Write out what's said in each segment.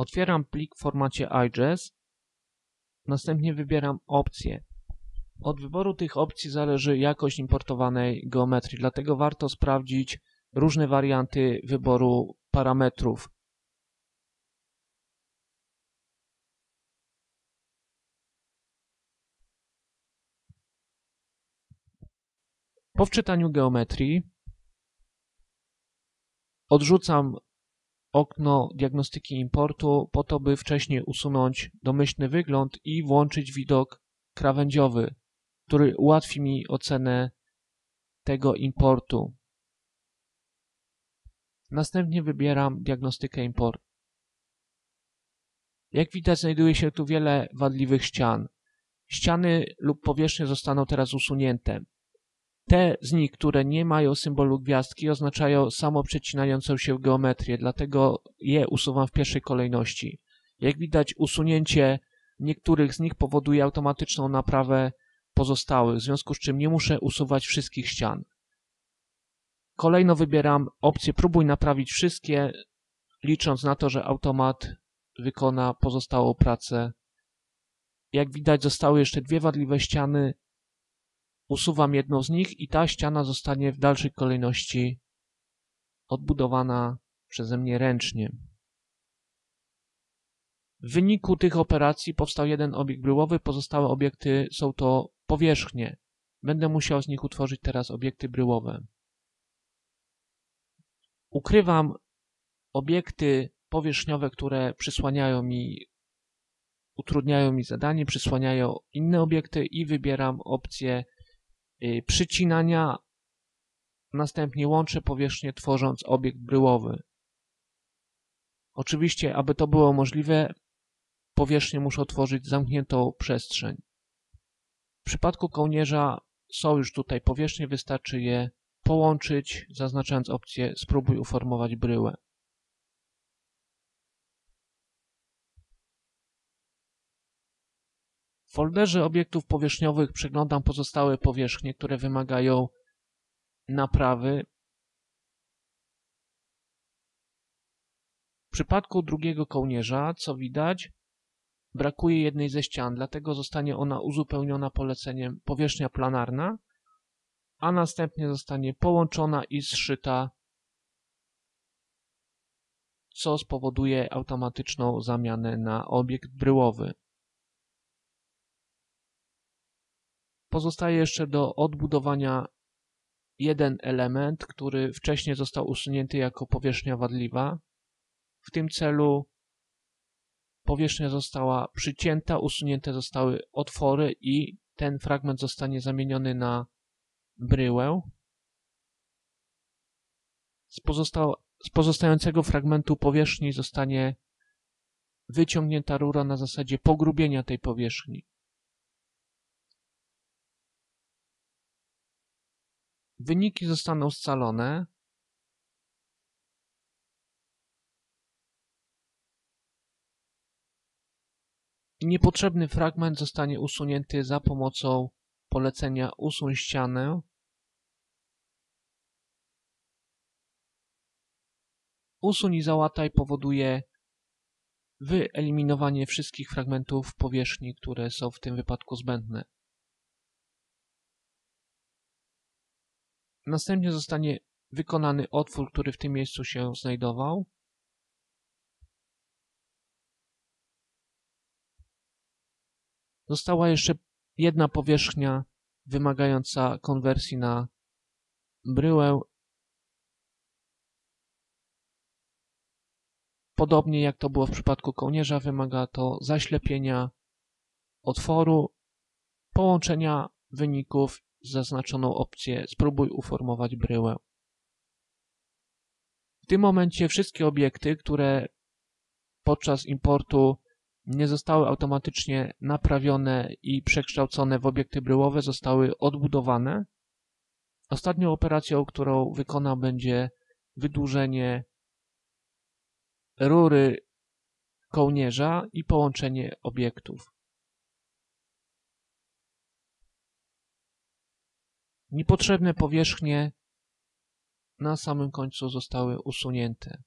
Otwieram plik w formacie IGES. Następnie wybieram opcje. Od wyboru tych opcji zależy jakość importowanej geometrii, dlatego warto sprawdzić różne warianty wyboru parametrów. Po wczytaniu geometrii odrzucam okno diagnostyki importu po to, by wcześniej usunąć domyślny wygląd i włączyć widok krawędziowy, który ułatwi mi ocenę tego importu. Następnie wybieram diagnostykę import. Jak widać znajduje się tu wiele wadliwych ścian. Ściany lub powierzchnie zostaną teraz usunięte. Te z nich, które nie mają symbolu gwiazdki, oznaczają samo przecinającą się geometrię, dlatego je usuwam w pierwszej kolejności. Jak widać, usunięcie niektórych z nich powoduje automatyczną naprawę pozostałych, w związku z czym nie muszę usuwać wszystkich ścian. Kolejno wybieram opcję Próbuj naprawić wszystkie, licząc na to, że automat wykona pozostałą pracę. Jak widać, zostały jeszcze dwie wadliwe ściany, Usuwam jedną z nich i ta ściana zostanie w dalszej kolejności odbudowana przeze mnie ręcznie. W wyniku tych operacji powstał jeden obiekt bryłowy, pozostałe obiekty są to powierzchnie. Będę musiał z nich utworzyć teraz obiekty bryłowe. Ukrywam obiekty powierzchniowe, które przysłaniają mi, utrudniają mi zadanie, przysłaniają inne obiekty i wybieram opcję przycinania, następnie łączę powierzchnię tworząc obiekt bryłowy. Oczywiście, aby to było możliwe, powierzchnię muszę tworzyć zamkniętą przestrzeń. W przypadku kołnierza są już tutaj powierzchnie, wystarczy je połączyć, zaznaczając opcję spróbuj uformować bryłę. W folderze obiektów powierzchniowych przeglądam pozostałe powierzchnie, które wymagają naprawy. W przypadku drugiego kołnierza, co widać, brakuje jednej ze ścian, dlatego zostanie ona uzupełniona poleceniem powierzchnia planarna, a następnie zostanie połączona i zszyta, co spowoduje automatyczną zamianę na obiekt bryłowy. Pozostaje jeszcze do odbudowania jeden element, który wcześniej został usunięty jako powierzchnia wadliwa. W tym celu powierzchnia została przycięta, usunięte zostały otwory i ten fragment zostanie zamieniony na bryłę. Z, z pozostającego fragmentu powierzchni zostanie wyciągnięta rura na zasadzie pogrubienia tej powierzchni. Wyniki zostaną scalone. I niepotrzebny fragment zostanie usunięty za pomocą polecenia usuń ścianę. Usuń i załataj powoduje wyeliminowanie wszystkich fragmentów powierzchni, które są w tym wypadku zbędne. Następnie zostanie wykonany otwór, który w tym miejscu się znajdował. Została jeszcze jedna powierzchnia wymagająca konwersji na bryłę. Podobnie jak to było w przypadku kołnierza, wymaga to zaślepienia otworu, połączenia wyników zaznaczoną opcję Spróbuj uformować bryłę. W tym momencie wszystkie obiekty, które podczas importu nie zostały automatycznie naprawione i przekształcone w obiekty bryłowe, zostały odbudowane. Ostatnią operacją, którą wykonam, będzie wydłużenie rury kołnierza i połączenie obiektów. Niepotrzebne powierzchnie na samym końcu zostały usunięte.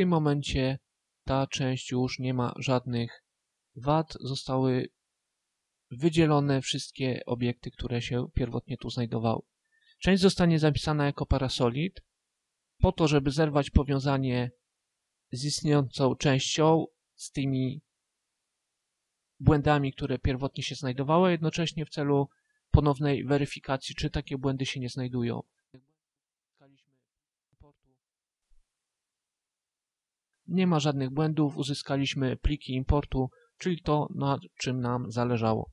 tym momencie ta część już nie ma żadnych wad. Zostały wydzielone wszystkie obiekty, które się pierwotnie tu znajdowały. Część zostanie zapisana jako parasolid po to, żeby zerwać powiązanie z istniejącą częścią, z tymi błędami, które pierwotnie się znajdowały, jednocześnie w celu ponownej weryfikacji, czy takie błędy się nie znajdują. Nie ma żadnych błędów, uzyskaliśmy pliki importu, czyli to, na czym nam zależało.